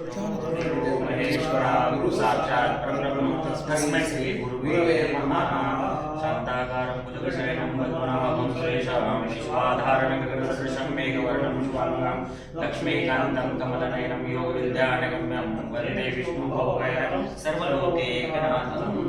महेश्वरा गुरु साक्षात् परब्रह्म तस्मै श्री लक्ष्मीकान्तं कमलनयनं योगविद्यानगम्यं वंदे विष्णुभवभयं सर्वलोकैकनाथम्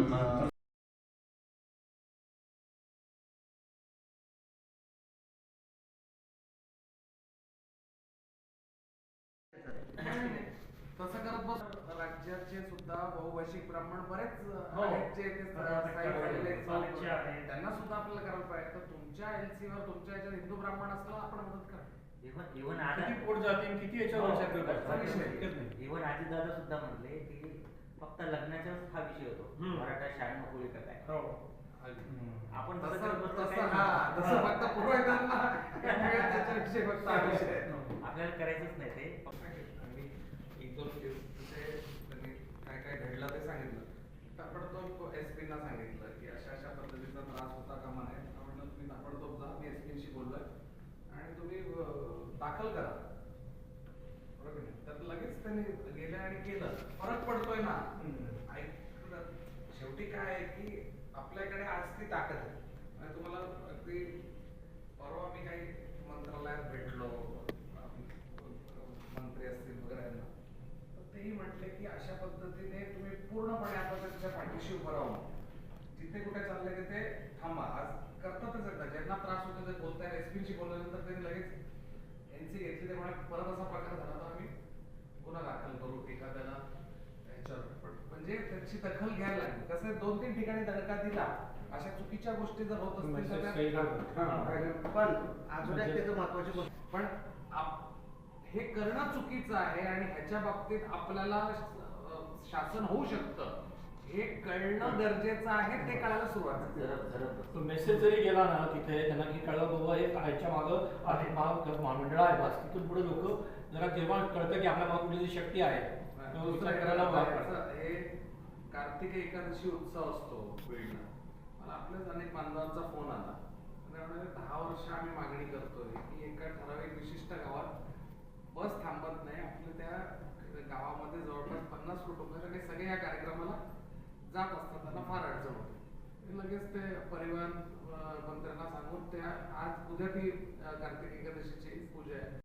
तसं करत बस राज्याचे सुद्धा बहुभाषिक ब्राह्मण बरेच हो. आहेत जे ते बरोबर. स्थायिक झालेले आहेत, साऊथचे स्थानिक आहेत. त्यांना सुद्धा आपल्याला करायला पाहिजे तर तुमच्या एलसी वर तुमच्या याच्यात हिंदू ब्राह्मण असला आपण मदत करा इव्हन इव्हन आता किती पोट जातील किती याच्यावर हो, विचार करतात त्याचा विषय. शक्यच नाही. इव्हन दादा सुद्धा म्हटले की फक्त लग्नाचाच हा विषय होतो हम्म. मराठा कोळी का काय हो. आपण तसं तसं करत बसलो तसं काय हा नाही. तसं फक्त पुरोहितांना त्याच्याविषयी फक्त हा विषय आहे. आपल्याला करायचंच नाही ते आणि एक दोन केस तिथे त्यांनी काय काय घडलं ते सांगितलं. ताबडतोब एस पीना सांगितलं की अशा अशा पद्धतीचा त्रास होता कामा नये म्हटलं तुम्ही ताबडतोब जा मी एस पीशी बोललोय. आणि तुम्ही दाखल करा. बरोबर की नाही? तर लगेच त्यांनी गेल्या आणि केलं. फरक पडतोय ना. शेवटी काय आहे की आपल्याकडे आज ती ताकद आहे. आणि तुम्हाला अगदी तेही म्हटले की अशा पद्धतीने तुम्ही पूर्णपणे आता त्यांच्या पाठीशी उभं राहून जिथे कुठे चाललंय तिथे थांबा. आज करतातच एकदा ज्यांना त्रास होतो ते बोलताय. एसपीशी बोलल्यानंतर त्यांनी लगेच एनसी घेतली. ते म्हणाले परत असा प्रकार झाला तर आम्ही गुन्हा दाखल करू एखाद्याला ह्याच्यावर पण म्हणजे त्याची दखल घ्यायला लागली. कसं आहे, दोन तीन ठिकाणी दणका दिला. अशा चुकीच्या गोष्टी जर होत असतील म्हणजे पण अजून एक त्याचं महत्वाची गोष्ट पण हे करणं चुकीचं आहे आणि ह्याच्या बाबतीत आपल्याला शासन होऊ शकतं. हे कळणं गरजेचं आहे ते कळायला सुरुवात मेसेज जरी गेला ना तिथे त्यांना की कळलं बाबा एक ह्याच्या मागं महा- महामंडळ आहे बस तिथून पुढे लोक जरा जेव्हा कळतं की आपल्या मागे कुठली शक्ती आहे. हे कार्तिक एकादशी उत्सव असतो बीडला मला आपल्याच अनेक बांधवांचा फोन आला. दहा वर्ष आम्ही मागणी करतोय की एका ठराविक विशिष्ट गावात बस थांबत नाही आपल्या त्या गावामध्ये जवळपास पन्नास कुटुंब आहेत आणि सगळे या कार्यक्रमाला जात असतात त्यांना फार अडचण होते. लगेच ते परिवहन मंत्र्यांना सांगून त्या आज उद्या ती कार्तिक एकादशीची पूजा आहे.